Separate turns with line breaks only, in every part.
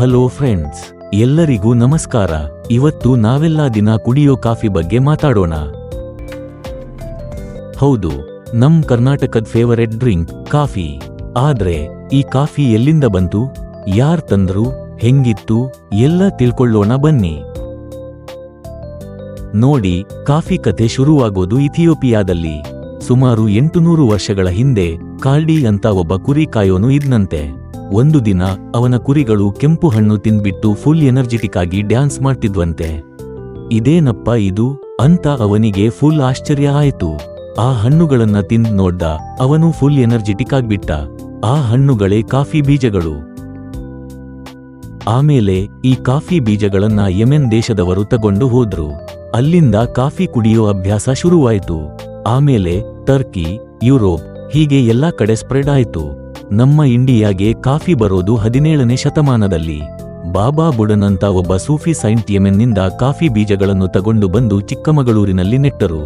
Hello friends, ಎಲ್ಲರಿಗೂ ನಮಸ್ಕಾರ. ಇವತ್ತು ನಾವೆಲ್ಲ ದಿನ ಕುಡಿಯೋ ಕಾಫಿ ಬಗ್ಗೆ ಮಾತಾಡೋಣ. ಹೌದು, ನಮ್ ಕರ್ನಾಟಕದ ಫೇವರೆಟ್ ಡ್ರಿಂಕ್ ಕಾಫಿ. ಆದ್ರೆ, ಈ ಕಾಫಿ ಎಲ್ಲಿಂದ ಬಂತು? ಯಾರ್ ತಂದ್ರು? ಹೆಂಗಿತ್ತು? ಎಲ್ಲ ತಿಳ್ಕೊಳ್ಳೋಣ ಬನ್ನಿ. ನೋಡಿ, ಕಾಫಿ ಕತೆ ಶುರುವಾಗೋದು ಇಥಿಯೋಪಿಯಾದಲ್ಲಿ. ಸುಮಾರು ಎಂಟುನೂರು ವರ್ಷಗಳ ಹಿಂದೆ, ಕಾರ್ಡಿ ಅಂತ ಒಬ್ಬ ಕುರಿ ಕಾಯೋನು ಇದ್ನಂತೆ. ಒಂದು ದಿನ ಅವನ ಕುರಿಗಳು ಕೆಂಪು ಹಣ್ಣು ತಿಂದ್ಬಿಟ್ಟು ಫುಲ್ ಎನರ್ಜೆಟಿಕ್ ಆಗಿ ಡ್ಯಾನ್ಸ್ ಮಾಡ್ತಿದ್ವಂತೆ. ಇದೇನಪ್ಪ ಇದು? ಅಂತ ಅವನಿಗೆ ಫುಲ್ ಆಶ್ಚರ್ಯ ಆಯಿತು. ಆ ಹಣ್ಣುಗಳನ್ನ ತಿಂದ್ ನೋಡ್ದ ಅವನು ಫುಲ್ ಎನರ್ಜೆಟಿಕ್ ಆಗ್ಬಿಟ್ಟ. ಆ ಹಣ್ಣುಗಳೇ ಕಾಫಿ ಬೀಜಗಳು. ಆಮೇಲೆ ಈ ಕಾಫಿ ಬೀಜಗಳನ್ನ ಯಮೆನ್ ದೇಶದವರು ತಗೊಂಡು ಹೋದ್ರು. ಅಲ್ಲಿಂದ ಕಾಫಿ ಕುಡಿಯೋ ಅಭ್ಯಾಸ ಶುರುವಾಯಿತು. ಆಮೇಲೆ ಟರ್ಕಿ, ಯುರೋಪ್ ಹೀಗೆ ಎಲ್ಲಾ ಕಡೆ ಸ್ಪ್ರೆಡ್ ಆಯಿತು. ನಮ್ಮ ಇಂಡಿಯಾಗೆ ಕಾಫಿ ಬರೋದು ಹದಿನೇಳನೇ ಶತಮಾನದಲ್ಲಿ. ಬಾಬಾ ಬುಡನ್ ಅಂತ ಒಬ್ಬ ಸೂಫಿ ಸೈಂಟ್ ಯೆಮೆನ್ನಿಂದ ಕಾಫಿ ಬೀಜಗಳನ್ನು ತಗೊಂಡು ಬಂದು ಚಿಕ್ಕಮಗಳೂರಿನಲ್ಲಿ ನೆಟ್ಟರು.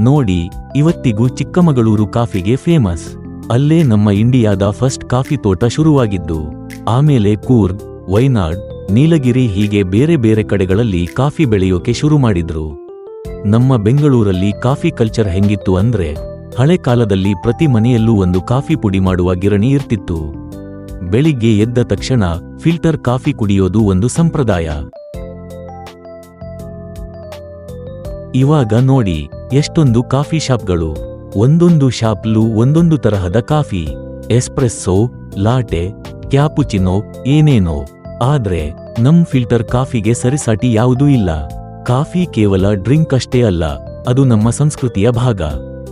ನೋಡಿ, ಇವತ್ತಿಗೂ ಚಿಕ್ಕಮಗಳೂರು ಕಾಫಿಗೆ ಫೇಮಸ್. ಅಲ್ಲೇ ನಮ್ಮ ಇಂಡಿಯಾದ ಫಸ್ಟ್ ಕಾಫಿ ತೋಟ ಶುರುವಾಗಿದ್ದು, ಆಮೇಲೆ ಕೂರ್ಗ್ ವೈನಾಡ್, ನೀಲಗಿರಿ ಹೀಗೆ ಬೇರೆ ಬೇರೆ ಕಡೆಗಳಲ್ಲಿ ಕಾಫಿ ಬೆಳೆಯೋಕೆ ಶುರು ಮಾಡಿದ್ರು. ನಮ್ಮ ಬೆಂಗಳೂರಲ್ಲಿ ಕಾಫಿ ಕಲ್ಚರ್ ಹೆಂಗಿತ್ತು ಅಂದ್ರೆ ಹಳೆ ಕಾಲದಲ್ಲಿ ಪ್ರತಿ ಮನೆಯಲ್ಲೂ ಒಂದು ಕಾಫಿ ಪುಡಿ ಮಾಡುವ ಗಿರಣಿ ಇರ್ತಿತ್ತು. ಬೆಳಿಗ್ಗೆ ಎದ್ದ ತಕ್ಷಣ ಫಿಲ್ಟರ್ ಕಾಫಿ ಕುಡಿಯೋದು ಒಂದು ಸಂಪ್ರದಾಯ. ಇವಾಗ ನೋಡಿ, ಎಷ್ಟೊಂದು ಕಾಫಿ ಶಾಪ್ಗಳು. ಒಂದೊಂದು ಶಾಪ್ಲೂ ಒಂದೊಂದು ತರಹದ ಕಾಫಿ. ಎಸ್ಪ್ರೆಸ್ಸೋ, ಲಾಟೆ, ಕ್ಯಾಪುಚಿನೋ, ಏನೇನೋ. ಆದ್ರೆ, ನಮ್ ಫಿಲ್ಟರ್ ಕಾಫಿಗೆ ಸರಿಸಾಟಿ ಯಾವುದೂ ಇಲ್ಲ. ಕಾಫಿ ಕೇವಲ ಡ್ರಿಂಕ್ ಅಷ್ಟೇ ಅಲ್ಲ, ಅದು ನಮ್ಮ ಸಂಸ್ಕೃತಿಯ ಭಾಗ.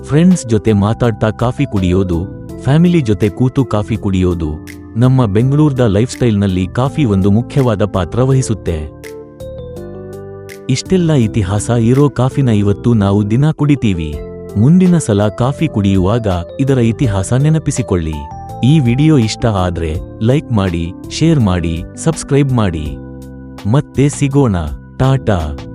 ಫ್ರೆಂಡ್ಸ್ ಜೊತೆ ಮಾತಾಡ್ತಾ ಕಾಫಿ ಕುಡಿಯೋದು, ಫ್ಯಾಮಿಲಿ ಜೊತೆ ಕೂತು ಕಾಫಿ ಕುಡಿಯೋದು, ನಮ್ಮ ಬೆಂಗಳೂರದ ಲೈಫ್ ಸ್ಟೈಲ್ನಲ್ಲಿ ಕಾಫಿ ಒಂದು ಮುಖ್ಯವಾದ ಪಾತ್ರ ವಹಿಸುತ್ತೆ. ಇಷ್ಟೆಲ್ಲ ಇತಿಹಾಸ ಇರೋ ಕಾಫಿನ ಇವತ್ತು ನಾವು ದಿನ ಕುಡಿತೀವಿ. ಮುಂದಿನ ಸಲ ಕಾಫಿ ಕುಡಿಯುವಾಗ ಇದರ ಇತಿಹಾಸ ನೆನಪಿಸಿಕೊಳ್ಳಿ. ಈ ವಿಡಿಯೋ ಇಷ್ಟ ಆದ್ರೆ ಲೈಕ್ ಮಾಡಿ, ಶೇರ್ ಮಾಡಿ, ಸಬ್ಸ್ಕ್ರೈಬ್ ಮಾಡಿ. ಮತ್ತೆ ಸಿಗೋಣ, ಟಾಟಾ!